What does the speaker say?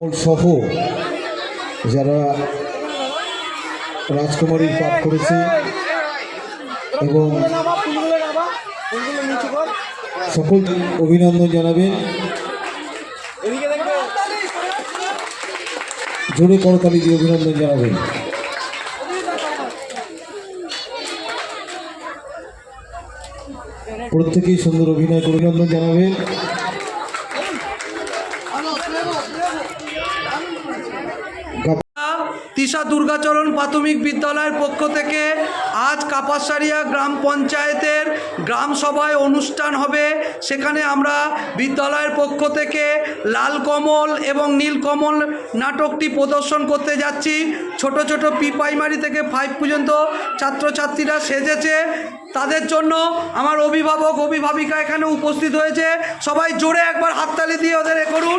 সহ যারা রাজকুমারীর পাঠ করেছে এবং সকল অভিনন্দন জানাবেন জোরে করতালি দিয়ে অভিনন্দন জানাবেন। প্রত্যেকেই সুন্দর অভিনয় করে অভিনন্দন জানাবেন। তিশা দুর্গাচরণ প্রাথমিক বিদ্যালয়ের পক্ষ থেকে আজ কাপাসারিয়া গ্রাম পঞ্চায়েতের গ্রাম সভায় অনুষ্ঠান হবে। সেখানে আমরা বিদ্যালয়ের পক্ষ থেকে লাল কমল এবং নীল কমল নাটকটি প্রদর্শন করতে যাচ্ছি। ছোট ছোট পি প্রাইমারি থেকে ফাইভ পর্যন্ত ছাত্রছাত্রীরা সেজেছে। তাদের জন্য আমার অভিভাবক, অভিভাবিকা এখানে উপস্থিত হয়েছে। সবাই জোরে একবার হাততালি দিয়ে ওদের এ করুন।